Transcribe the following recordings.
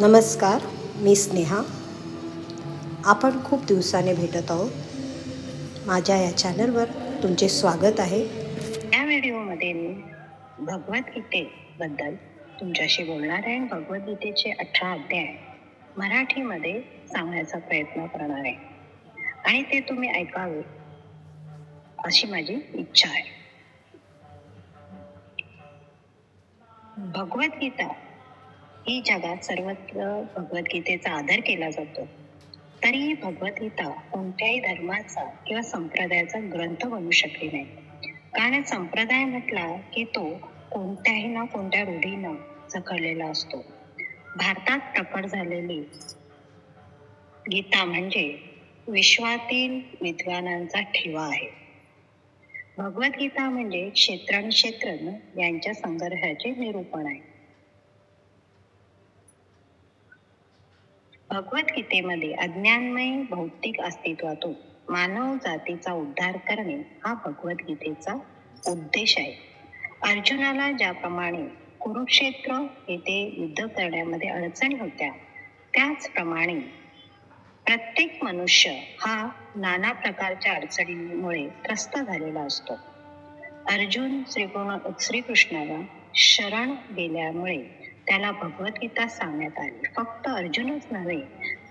नमस्कार मी स्नेहा. आपण खूप दिवसाने भेटत आहोत. माझ्या या चॅनलवर तुमचे स्वागत आहे. या व्हिडिओमध्ये मी भगवद्गीतेबद्दल तुमच्याशी बोलणार आहे. भगवद्गीतेचे अठरा अध्याय मराठीमध्ये सांगण्याचा प्रयत्न करणार आहे. आणि ते तुम्ही ऐकावे अशी माझी इच्छा आहे. भगवद्गीता ही जगात सर्वत्र भगवद्गीतेचा आदर केला जातो. तरीही भगवद्गीता कोणत्याही धर्माचा किंवा संप्रदायाचा ग्रंथ बनू शकली नाही. कारण संप्रदाय म्हटला की तो कोणत्याही ना कोणत्या रूढीनं जखडलेला असतो. भारतात प्रकट झालेली गीता म्हणजे विश्वातील विद्वानांचा ठेवा आहे. भगवद्गीता म्हणजे क्षेत्रानुक्षेत्र यांच्या संघर्षाचे निरूपण आहे. भगवद्गीतेमध्ये अज्ञानमय भौतिक अस्तित्वातून मानव जातीचा उद्धार करणे हा भगवद्गीतेचा उद्देश आहे. अर्जुनाला ज्याप्रमाणे कुरुक्षेत्र येथे युद्ध करण्यामध्ये अडचणी होत्या त्याचप्रमाणे प्रत्येक मनुष्य हा नाना प्रकारच्या अडचणींमुळे त्रस्त झालेला असतो. अर्जुन श्रीकृष्ण श्रीकृष्णाला शरण गेल्यामुळे त्याला भगवद्गीता सांगण्यात आली. फक्त अर्जुनच नव्हे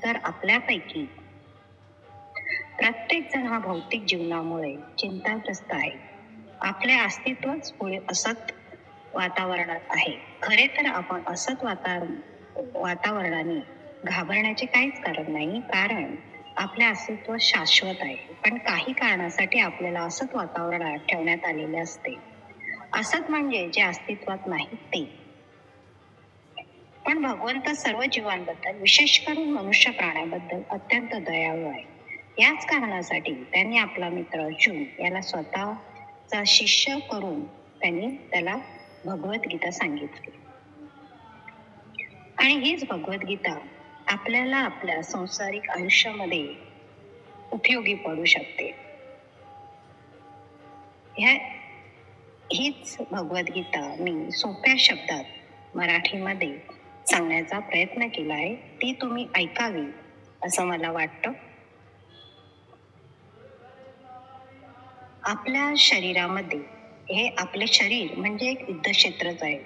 तर आपल्यापैकी प्रत्येक जण हा भौतिक जीवनामुळे चिंताग्रस्त आहे. आपले अस्तित्वच पुढे असत वातावरणात आहे. खरे तर आपण असत वातावरण वातावरणाने घाबरण्याचे काहीच कारण नाही कारण आपले अस्तित्व शाश्वत आहे. पण काही कारणासाठी आपल्याला असत वातावरणात ठेवण्यात आलेले असते. असत म्हणजे जे अस्तित्वात नाही ते. पण भगवंत सर्व जीवांबद्दल विशेष करून मनुष्य प्राण्याबद्दल अत्यंत दयाळू आहे. याच कारणासाठी त्यांनी आपला मित्र अर्जुन याला स्वतःचा शिष्य करून त्यांनी त्याला भगवद्गीता सांगितली. आणि हीच भगवद्गीता आपल्याला आपल्या संसारिक आयुष्यामध्ये उपयोगी पडू शकते. ह्या हीच भगवद्गीता मी सोप्या शब्दात मराठीमध्ये सांगण्याचा प्रयत्न केला आहे ती तुम्ही ऐकावी असं मला वाटतं. आपल्या शरीरामध्ये हे आपले शरीर म्हणजे एक युद्धक्षेत्रच आहे.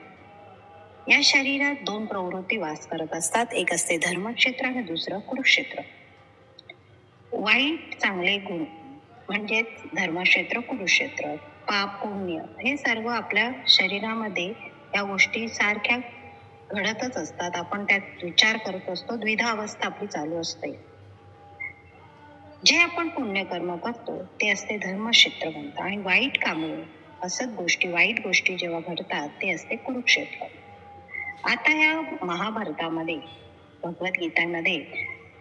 या शरीरात दोन प्रवृत्ती वास करत असतात एक असते धर्मक्षेत्र आणि दुसरं कुरुक्षेत्र. वाईट चांगले गुण म्हणजेच धर्मक्षेत्र कुरुक्षेत्र पाप पुण्य हे सर्व आपल्या शरीरामध्ये या गोष्टी सारख्या घडतच असतात. आपण त्यात विचार करत असतो. द्विधा अवस्था आपली चालू असते. जे आपण पुण्यकर्म करतो ते असते धर्मक्षेत्र म्हणतं आणि वाईट कामे असत गोष्टी वाईट गोष्टी जेव्हा घडतात ते असते कुरुक्षेत्र. आता या महाभारतामध्ये भगवद्गीतामध्ये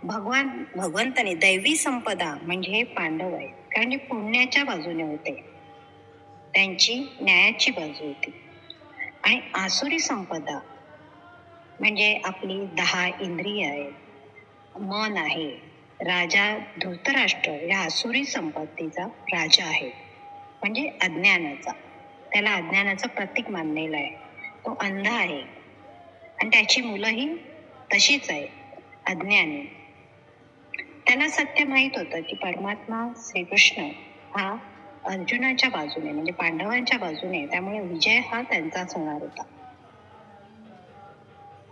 भगवान भगवंताने दैवी संपदा म्हणजे हे पांडव आहेत. कारण ते पुण्याच्या बाजूने होते. त्यांची न्यायाची बाजू होती. आणि आसुरी संपदा म्हणजे आपली दहा इंद्रिय आहेत मन आहे राजा धृतराष्ट्र या आसुरी संपत्तीचा राजा आहे. म्हणजे अज्ञानाचा. त्याला अज्ञानाचं प्रतीक मानलेलं आहे. तो अंध आहे. आणि त्याची मुलंही तशीच आहे. अज्ञानी. त्याला सत्य माहीत होतं की परमात्मा श्रीकृष्ण हा अर्जुनाच्या बाजूने म्हणजे पांडवांच्या बाजूने त्यामुळे विजय हा त्यांचाच होणार होता.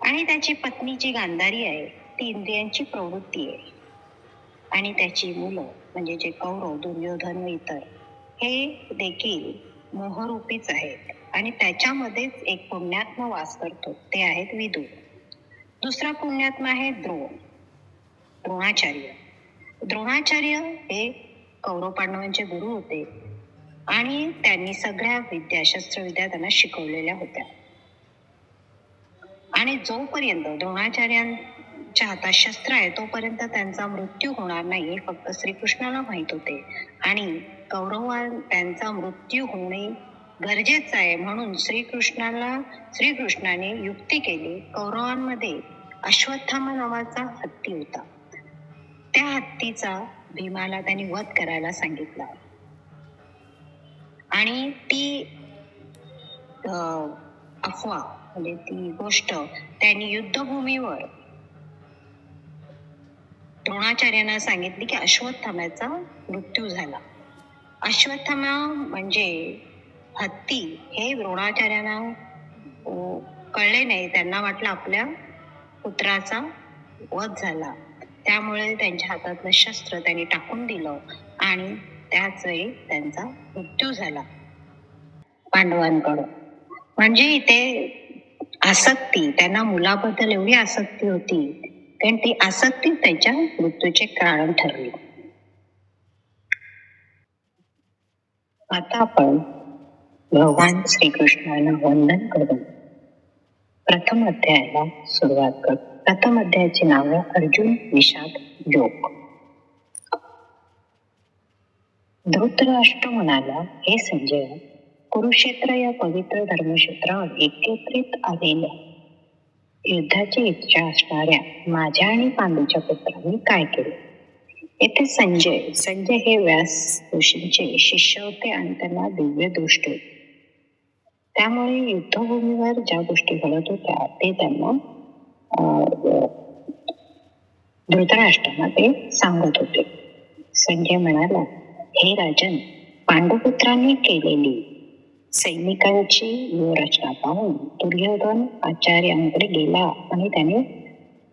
आणि त्याची पत्नी जी गांधारी आहे ती इंद्रियांची प्रवृत्ती आहे. आणि त्याची मुलं म्हणजे जे कौरव दुर्योधन व इतर हे देखील मोहरूपीच आहेत. आणि त्याच्यामध्येच एक पुण्यात्मा वास करतो ते आहेत विदू दुसरा पुण्यात्मा आहे द्रोण द्रोणाचार्य. द्रोणाचार्य हे कौरव पांडवांचे गुरु होते आणि त्यांनी सगळ्या विद्या शस्त्रविद्या त्यांना शिकवलेल्या होत्या. आणि जोपर्यंत द्रोणाचार्यांच्या हातात शस्त्र आहे तोपर्यंत त्यांचा मृत्यू होणार नाही हे फक्त श्रीकृष्णाला माहीत होते. आणि कौरवां त्यांचा मृत्यू होणे गरजेचं आहे म्हणून श्रीकृष्णाला श्रीकृष्णाने युक्ती केली. कौरवांमध्ये अश्वत्थामा नावाचा हत्ती होता. त्या हत्तीचा भीमाला त्यांनी वध करायला सांगितला. आणि ती अं, अफवा म्हणजे ती गोष्ट त्यांनी युद्धभूमीवर. द्रोणाचार्यांना सांगितले की अश्वत्थाम्याचा मृत्यू झाला. अश्वत्थामा म्हणजे हत्ती हे द्रोणाचार्यांना कळले नाही. त्यांना वाटलं आपल्या पुत्राचा वध झाला. त्यामुळे त्यांच्या हातातलं शस्त्र त्यांनी टाकून दिलं आणि त्याच वेळी त्यांचा मृत्यू झाला. पांडवांकडून. म्हणजे इथे आसक्ती त्यांना मुलाबद्दल एवढी आसक्ती होती. कारण ती आसक्ती त्यांच्या मृत्यूचे कारण ठरली. आता आपण भगवान श्रीकृष्णाला वंदन करून प्रथम अध्यायाला सुरुवात करू. प्रथम अध्यायाचे नाव आहे अर्जुन विषाद योग धृतराष्ट्र म्हणाला हे संजय कुरुक्षेत्र या पवित्र धर्मक्षेत्रावर एकत्रित आलेल्या युद्धाची इच्छा असणाऱ्या माझ्या आणि पांडूच्या पुत्रांनी काय केले? येथे संजय संजय हे व्यास ऋषींचे शिष्य होते आणि त्यांना दिव्य दृष्टी होती. त्यामुळे युद्धभूमीवर ज्या गोष्टी घडत होत्या ते त्यांना अं, धृतराष्ट्रांना ते सांगत होते. संजय म्हणाला हे राजन पांडुपुत्रांनी केलेली सैनिकांची व्यूहरचना पाहून दुर्योधन आचार्यांकडे गेला आणि त्याने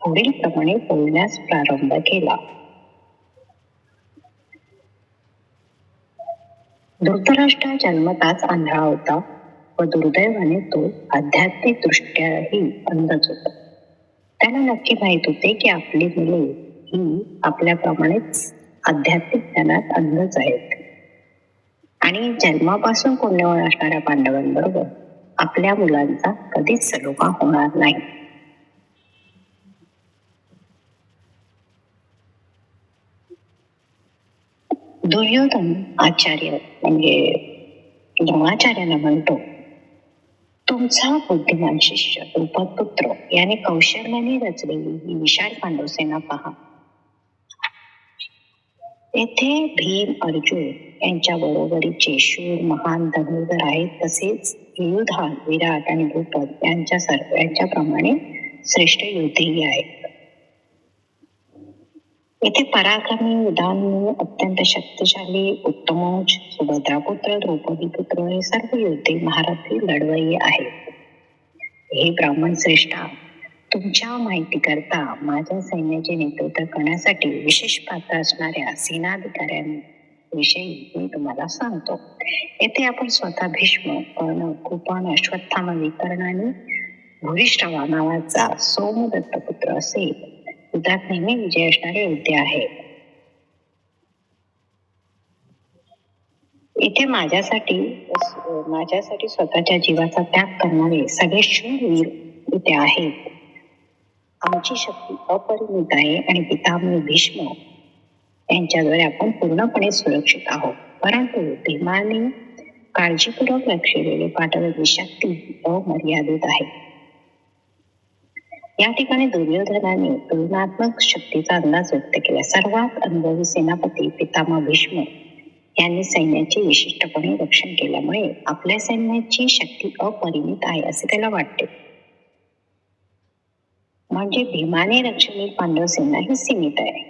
पुढील प्रमाणे बोलण्यास प्रारंभ केला. धृतराष्ट्र जन्मताच आंधळा होता व दुर्दैवाने तो आध्यात्मिक दृष्ट्याही अंधच होता. त्याला नक्की माहीत होते की आपली मुले ही आपल्याप्रमाणेच आध्यात्मिक ज्ञानात अंधच आहेत. आणि जन्मापासून पुण्यवान असणाऱ्या पांडवांबरोबर आपल्या मुलांचा कधीच सलोखा होणार नाही. दुर्योधन आचार्य म्हणजे द्रोणाचार्याला म्हणतो तुमचा बुद्धिमान शिष्य द्रुपद पुत्र याने कौशल्याने रचलेली ही विशाल पांडव सेना पहा. येथे भीम अर्जुन यांच्या बरोबरीचे शूर महान धनुर्धर आहेत तसेच युधान विराट आणि भूपत यांच्या सर्वांच्या प्रमाणे श्रेष्ठ योद्धेही आहेत. येथे पराक्रमी उदान अत्यंत शक्तिशाली उत्तमोज सुभद्रा पुत्र द्रौपदी पुत्र हे सर्व योद्धे महारथी लढवय्ये आहेत. हे ब्राह्मण श्रेष्ठा तुमच्या माहिती करता माझ्या सैन्याचे नेतृत्व करण्यासाठी विशेष पात्र असणाऱ्या सेनाधिकाऱ्यांविषयी मी तुम्हाला सांगतो. येथे आपण स्वतः भीष्म कर्ण कृपण अश्वत्थामा विकर्ण आणि भूरिष्ठवा नावाचा सोमदत्त पुत्र असे युद्धात नेहमी विजय असणारे योद्धे आहेत इथे माझ्यासाठी माझ्यासाठी स्वतःच्या जीवाचा त्याग करणारे सगळे शूरवीर इथे आहेत. आमची शक्ती अपरिमित आहे आणि पितामह भीष्म यांच्याद्वारे आपण पूर्णपणे सुरक्षित आहोत. परंतु भीमाने काळजीपूर्वक लक्ष दिलेले पाठवलेली शक्ती अमर्यादित आहे. या ठिकाणी दुर्योधनाने तुलनात्मक शक्तीचा अंदाज व्यक्त केला. सर्वात अनुभवी सेनापती पितामह भीष्म यांनी सैन्याचे विशिष्टपणे रक्षण केल्यामुळे आपल्या सैन्याची शक्ती अपरिमित आहे असे त्याला वाटते. म्हणजे भीमाने रक्षलेली पांडवसेना ही सीमित आहे.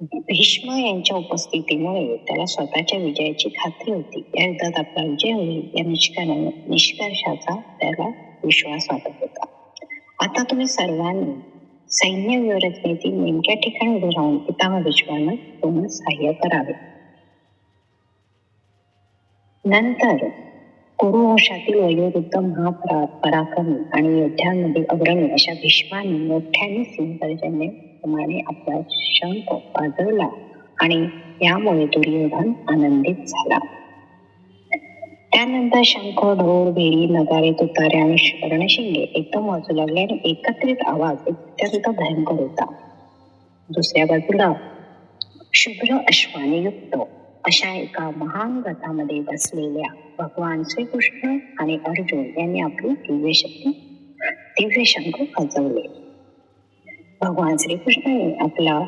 भीष्म यांच्या उपस्थितीमुळे त्याला स्वतःच्या विजयाची खात्री होती. या युद्धात आपला विजय होईल या निष्काराने निष्कर्षाचा त्याला विश्वास वाटत होता. आता तुम्ही सर्वांनी सैन्य व्यवस्थेतील नेमक्या ठिकाणी उभे राहून पितामह भीष्मांना तुम्ही सहाय्य करावे. नंतर कुरुवंशातील वयोवृद्ध महापरा पराक्रमी आणि योद्ध्यांमध्ये अग्रणी अशा भीष्माने मोठ्याने सिंहगर्जने प्रमाणे आपला शंख वाजवला आणि यामुळे दुर्योधन आनंदित झाला. त्यानंतर शंख ढोल भेरी नगारे तुतारे आणि रणशिंगे एकदम वाजू लागले आणि एकत्रित आवाज अत्यंत भयंकर होता. दुसऱ्या बाजूला शुभ्र अश्वाने युक्त अशा एका महान रथामध्ये बसलेल्या भगवान श्रीकृष्ण आणि अर्जुन यांनी आपली दिव्य शक्ती दिव्य शंख वाजवले भगवान श्रीकृष्णाने आपला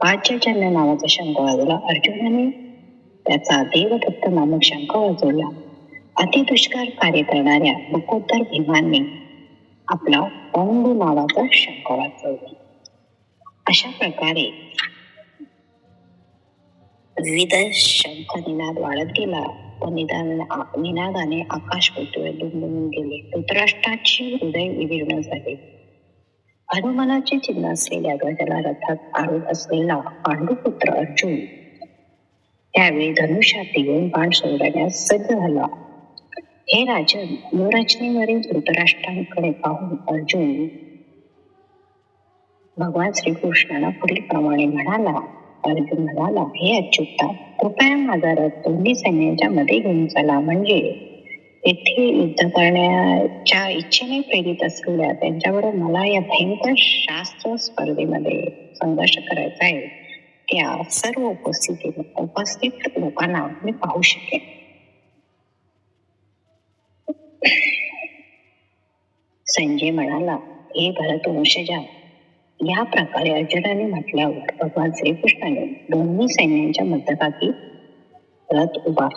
पाचजन्य नावाचा शंख वाजवला. अर्जुनाने त्याचा देवदत्त नामक शंख वाजवला. अति दुष्कर कार्य करणाऱ्या मुकोत्तर भीमाने आपला औंग नावाचा शंख वाजवला. अशा प्रकारे विविध शंख निनाद वाढत गेला व निदान निनादाने आकाश पृथ्वीवर दुमदुमून गेले? धृतराष्ट्राचे हृदय विदीर्ण झाले. हनुमानाचे चिन्ह असलेल्या गजाला रथात आरूढ असलेला पांडुपुत्र अर्जुन त्यावेळी धनुष्यात येऊन बाण सोडण्यास सज्ज झाला. हे राजन युवरचनेवरील धृतराष्ट्रांकडे पाहून अर्जुन भगवान श्रीकृष्णाला पुढील प्रमाणे म्हणाला अर्जुन म्हणाला हे अच्युता कृपया माझा रथ दोन्ही सैन्यांच्या मध्ये घेऊन चला. म्हणजे येथे युद्ध करण्याच्या इच्छेने प्रेरित असलेल्या त्यांच्याबरोबर मला या भयंकर शास्त्र स्पर्धेमध्ये संघर्ष करायचा आहे. त्या सर्व उपस्थिती उपस्थित लोकांना मी पाहू शकेन. संजय म्हणाला हे भरत वंशजा या प्रकारे अर्जुनाने म्हटल्यावर भगवान श्रीकृष्णाने दोन्ही सैन्यांच्या मध्यभागी रथ उभा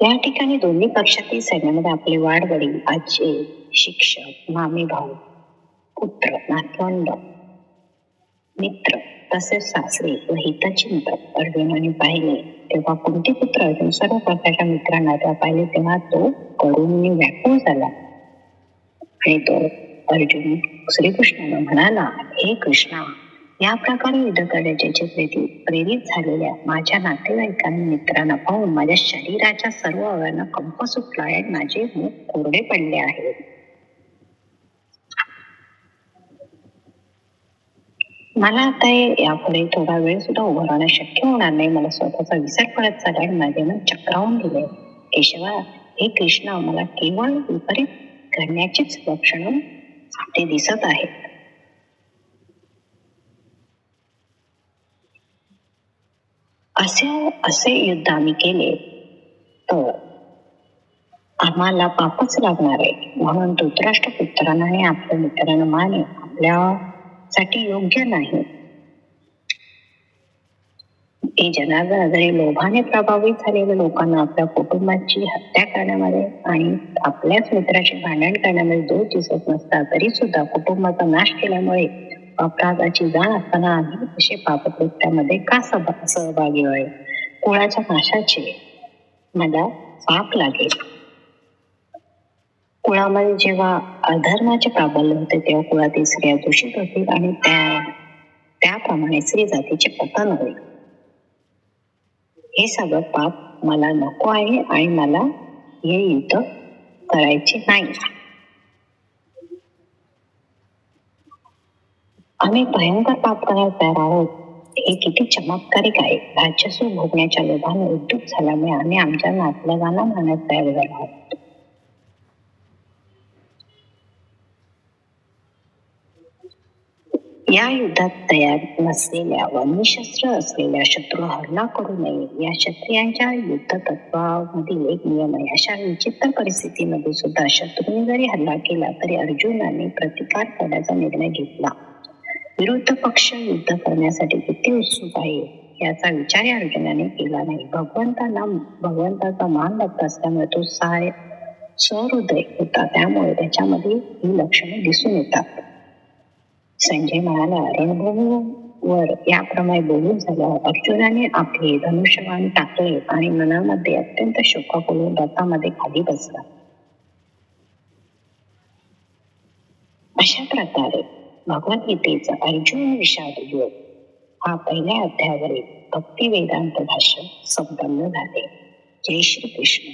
या ठिकाणी दोन्ही पक्षातील सैन्यामध्ये आपले वाडवडील आजी शिक्षक मामे भाऊ पुत्र नातवंड मित्र तसेच सासरे व हितचिंतक अर्जुनाने पाहिले. तेव्हा कोणते पुत्र अर्जुन सर्व प्रकारच्या मित्रांना तेव्हा पाहिले तेव्हा तो करून व्याकुळ झाला. आणि तो अर्जुन श्रीकृष्णाला म्हणाला हे कृष्णा या प्रकारे युद्ध करण्याचे प्रेरित प्रेरित झालेल्या माझ्या नातेवाईकांनी मित्रांना पाहून माझ्या शरीराच्या सर्व अवयांना कंप सुटला आहे माझे मुख कोरडे पडले आहे. मला आता हे यापुढे थोडा वेळ सुद्धा उभं राहणं शक्य होणार नाही. मला स्वतःचा विसर पडत चालला आणि माझे मन चक्रावून गेले. केशवा हे कृष्णा मला केवळ विपरीत घडण्याचीच लक्षणं ते दिसत आहेत. असे असे युद्ध आम्ही केले तर आम्हाला पापच लागणार आहे म्हणून धृतराष्ट्र पुत्रांना आणि आपल्या मित्रांना माने आपल्यासाठी योग्य नाही. हे जनार्दन जरी लोभाने प्रभावित झालेल्या लोकांना आपल्या कुटुंबाची हत्या करण्यामध्ये आणि आपल्याच मित्राची भांडण करण्यामध्ये दोष दिसत नसता तरी सुद्धा कुटुंबाचा नाश केल्यामुळे अपराधाची जाण असताना आम्ही असे पापकृत्यामध्ये का सहभागी व्हावे? कुळाच्या नाशाचे मला पाप लागेल? कुळामध्ये जेव्हा अधर्माचे प्राबल्य होते तेव्हा कुळातील स्त्रिया दूषित होतील आणि त्या त्याप्रमाणे स्त्री जातीचे पतन होईल. हे सगळं पाप मला नको आहे आणि मला हे युद्ध करायचे नाही. आम्ही भयंकर पाप करायला तयार आहोत. हे किती चमत्कारिक आहे. राज्यसुख भोगण्याच्या लोभाने उद्योग झाल्यामुळे आम्ही आमच्या नातलगांना म्हणत तयार झालो आहोत. या युद्धात तयार नसलेल्या व निशस्त्र असलेल्या शत्रू हल्ला करू नये. या क्षत्रियांच्या युद्ध तत्वामधील एक नियम आहे. अशा विचित्र परिस्थितीमध्ये सुद्धा शत्रूने जरी हल्ला केला तरी अर्जुनाने प्रतिकार करण्याचा निर्णय घेतला. विरुद्ध पक्ष युद्ध करण्यासाठी किती उत्सुक आहे याचा विचार या अर्जुनाने केला नाही. भगवंतांना भगवंताचा मान लागत असल्यामुळे तो साय सहृदय होता. त्यामुळे त्याच्यामध्ये ही लक्षणे दिसून येतात. संजय म्हणाला रणभूमीवर याप्रमाणे बोलून झाल्यावर अर्जुनाने आपले धनुष्यमान टाकले आणि मनामध्ये अत्यंत शोकाकुळून रथामध्ये खाली बसला. अशा प्रकारे भगवद्गीतेचा अर्जुन विषाद योग हा पहिल्या अध्यायावरील भक्ती वेदांत भाष्य संपन्न झाले. जय श्री कृष्ण